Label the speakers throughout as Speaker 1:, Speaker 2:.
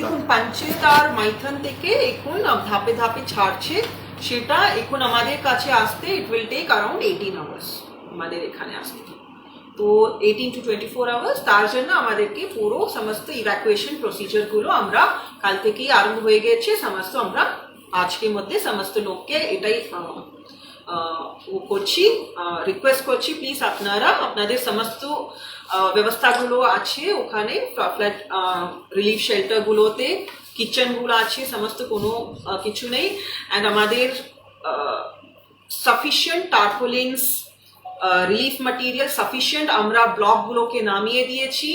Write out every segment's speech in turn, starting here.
Speaker 1: দেখুন পঞ্চায়েত আর মাইথন থেকে এখন ধাপে ধাপে ছাড়ছে সেটা এখন আমাদের কাছে আসতে it will take around eighteen hours আমাদের এখানে আসতে। তো eighteen to twenty four hours তার জন্য আমাদেরকে পুরো সমস্ত ইভ্যাকুয়েশন প্রসিজারগুলো আমরা কাল থেকেই আরম্ভ হয়ে গেছে, সমস্ত আমরা আজকের মধ্যে সমস্ত লোককে এটাই আহ, আহ, ও করছি রিকোয়েস্ট করছি প্লিজ আপনারা আপনাদের সমস্ত আহ, ব্যবস্থাগুলো আছে ওখানে ফ্ল্যাট রিলিফ শেল্টারগুলোতে কিচেনগুলো আছে সমস্ত কোনো আহ, কিছু নেই অ্যান্ড আমাদের sufficient tarpaulins relief material sufficient আমরা ব্লকগুলোকে নামিয়ে দিয়েছি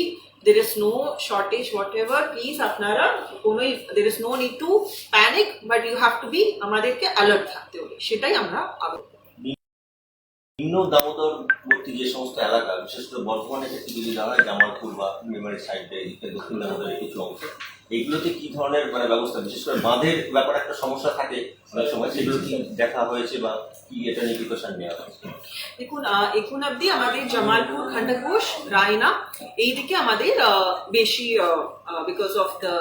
Speaker 1: is no shortage whatever please আপনারা কোনো there is no need to panic but you have to be আমাদেরকে অ্যালার্ট থাকতে হবে। সেটাই আমরা আবেদন
Speaker 2: নিম্ন দামোদরবর্তী যে সমস্ত এলাকা, বিশেষ করে বর্ধমানের ক্ষেত্রে যদি দেওয়া জামালপুর বা মেমারি সাইডে দক্ষিণ দামোদরের কিছু অংশ। এইগুলোতে কি ধরনের মানে ব্যবস্থা? বিশেষ করে বাঁধের ব্যাপারে একটা সমস্যা থাকে অনেক সময়, সেগুলো কি দেখা হয়েছে বা কি এটা নিয়ে প্রিকশন নেওয়া হয়েছে?
Speaker 1: দেখুন এখন অবধি আমাদের জামালপুর খণ্ডঘোষ রায়না, এইদিকে আমাদের বেশি বিকজ অফ দ্য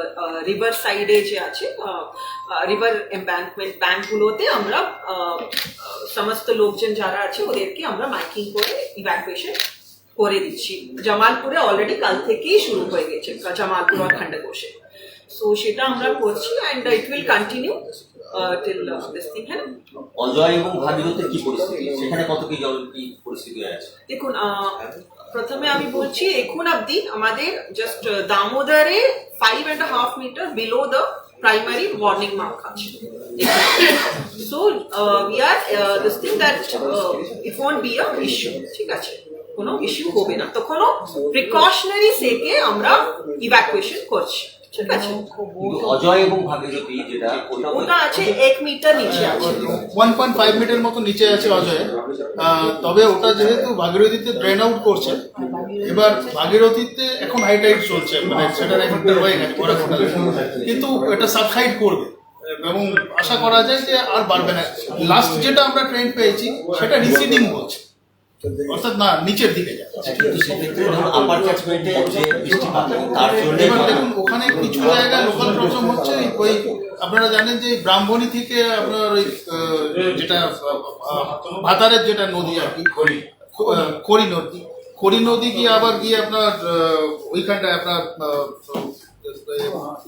Speaker 1: রিভার সাইডে যে আছে রিভার এম্ব্যাঙ্কমেন্ট ব্যাঙ্কগুলোতে আমরা সমস্ত লোকজন যারা আছে, ওদেরকে আমরা মাইকিং করে ইভ্যাকুয়েশন করে দিচ্ছি। জামালপুরে অলরেডি কাল থেকেই শুরু হয়ে গেছে, জামালপুর আর খণ্ডঘোষে সো সেটা আমরা করছি and it will continue till this thing হ্যাঁ?
Speaker 2: অজয় এবং ভাগীরথের কি পরিস্থিতি? সেখানে কত কি জল কি পরিস্থিতি আছে?
Speaker 1: দেখুন প্রথমে আমি বলছি এখন অব্দি আমাদের just দামোদরে five and half meter below the primary warning mark আছে। So we are this thing that it won't be a issue ঠিক আছে? কোনো ইস্যু হবে না। তো কোনো প্রিকশনারি সেকে আমরা ইভ্যাকুয়েশন করছি। ঠিক আছে।
Speaker 2: কিন্তু অজয় এবং ভাগীরথী যেটা ওটা
Speaker 1: আছে এক মিটার নিচে আছে।
Speaker 3: ওয়ান পয়েন্ট ফাইভ মিটার মতো নিচে আছে অজয়। তবে ওটা যেহেতু ভাগীরথীতে ড্রেন আউট করছে এবার ভাগীরথীতে এখন হাই টাইড চলছে মানে সেটার এফেক্টার হয়ে গেছে কিন্তু এটা সাবসাইড করবে। এবং আশা করা যায় যে আর বাড়বে না। লাস্ট যেটা আমরা ট্রেন পেয়েছি সেটা রিসিডিং হচ্ছে। অর্থাৎ না নিচের দিকে যাচ্ছে দেখুন ওখানে কিছু জায়গায় লোকাল প্রবলেম হচ্ছে ওই আপনারা জানেন যে ব্রাহ্মণী থেকে আপনার ওই যেটা ভাতারের যেটা নদী আর কি খড়ি। নদী। খড়ি নদী গিয়ে আবার গিয়ে আপনার ওইখানটায় আপনার আহ,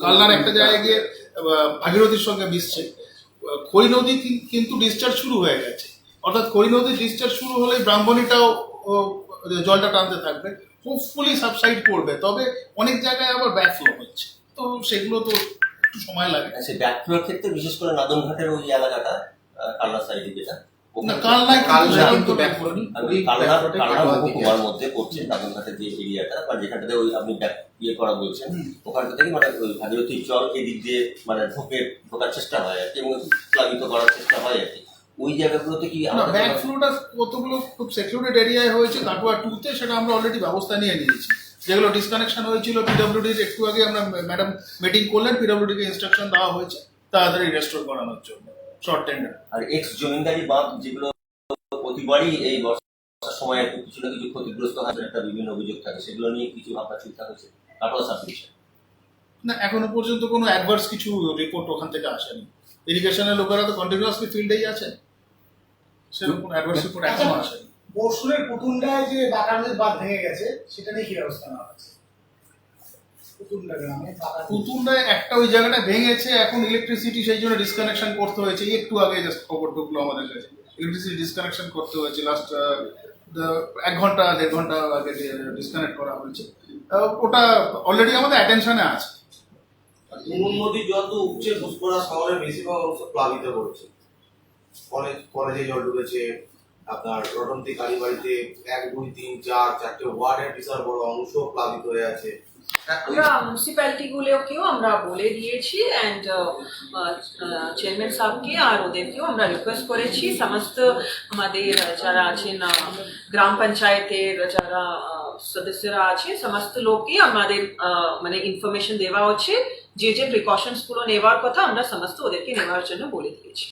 Speaker 3: কালনার একটা জায়গায় গিয়ে ভাগীরথীর সঙ্গে মিশছে। খড়ি নদী কিন্তু ডিসচার্জ শুরু হয়ে গেছে। অর্থাৎ খড়ি নদীর ডিসচার্জ শুরু হলেই ব্রাহ্মণীটাও জলটা টানতে থাকবে। হোপফুলি সাবসাইড করবে তবে অনেক জায়গায় আবার ব্যাকফ্লো হচ্ছে। তো সেগুলো তো একটু সময় লাগে।
Speaker 2: সে ব্যাকফ্লোর ক্ষেত্রে বিশেষ করে নাদনঘাটের ওই এলাকাটা কালনা সাইডে যেটা। মধ্যে নাদনঘাটের যে এরিয়াটা বা যেখানটাতে ওই আপনি ইয়ে করা বলছেন ওখানটা থেকে মানে ওই ভাগীরথীর জল এদিক দিয়ে মানে ঢোকে ঢোকার চেষ্টা হয় আর কি এবং প্লাবিত করার চেষ্টা হয় আর কি। ওই জায়গাগুলোতে কি
Speaker 3: না
Speaker 2: আমাদের
Speaker 3: ব্যাকফ্লোটা কতগুলো খুব সিকিউরিড এরিয়ায় হয়েছে কাটোয়া টুতে সেটা আমরা অলরেডি ব্যবস্থা নিয়ে নিয়েছি। যেগুলো ডিসকানেকশন হয়েছিল পিডব্লিউডির একটু আগে আমরা ম্যাডাম মিটিং করলেন পিডব্লিউডিকে ইনস্ট্রাকশন দেওয়া হয়েছে তাড়াতাড়ি রেস্টোর করানোর জন্য শর্ট টেন্ডার
Speaker 2: আর এক্স জমিদারি বাঁধ যেগুলো প্রতিবারই এই বর্ষার সময় একটু কিছু না কিছু ক্ষতিগ্রস্ত হয় একটা বিভিন্ন অভিযোগ থাকে সেগুলো নিয়ে কিছু ভাবনা চিন্তা হয়েছে কাটোয়া সাব ডিভিশন
Speaker 3: না এখনও পর্যন্ত কোনো অ্যাডভার্স কিছু রিপোর্ট ওখান থেকে আসেনি। ইরিগেশনের লোকেরা তো কন্টিনিউয়াসলি ফিল্ডেই আছে সেরকম কোনো অ্যাডভার্স রিপোর্ট এখনও আসেনি।
Speaker 4: পুতুলটায় যে বাগানের বাঁধ ভেঙে গেছে সেটা নিয়ে কি ব্যবস্থা নেওয়া হচ্ছে পুতুলটা গ্রামে বাগান-
Speaker 3: একটা ওই জায়গাটা ভেঙেছে এখন ইলেকট্রিসিটি সেই জন্য ডিসকানেকশন করতে হয়েছে। একটু আগে জাস্ট খবর ঢুকলো আমাদের কাছে। ইলেকট্রিসিটি ডিসকানেকশন করতে হয়েছে। লাস্ট এক ঘণ্টা দেড় ঘণ্টা আগে ডিসকানেক্ট করা হয়েছে। ওটা অলরেডি আমাদের অ্যাটেনশনে আছে।
Speaker 5: মুন নদীর জল তো উপচে শহরের বেশিরভাগ অংশ প্লাবিত করেছে। কলেজ কলেজে জল ঢুকেছে। আপনার রটন্তি কালীবাড়িতে এক দুই তিন চার চারটে ওয়ার্ডের বিশাল বড় অংশ প্লাবিত হয়ে আছে।
Speaker 1: আমরা মিউনিসিপ্যালিটি গুলোকেও আমরা বলে দিয়েছি অ্যান্ড চেয়ারম্যান সাহেবকে আর ওদেরকেও আমরা রিকোয়েস্ট করেছি। সমস্ত আমাদের যারা আছেন আহ, গ্রাম পঞ্চায়েতের যারা আহ, সদস্যরা আছে সমস্ত লোককে আমাদের আহ, মানে ইনফরমেশন দেওয়া হচ্ছে। যে যে প্রিকশনসগুলো নেওয়ার কথা আমরা সমস্ত ওদেরকে নেওয়ার জন্য বলে দিয়েছি।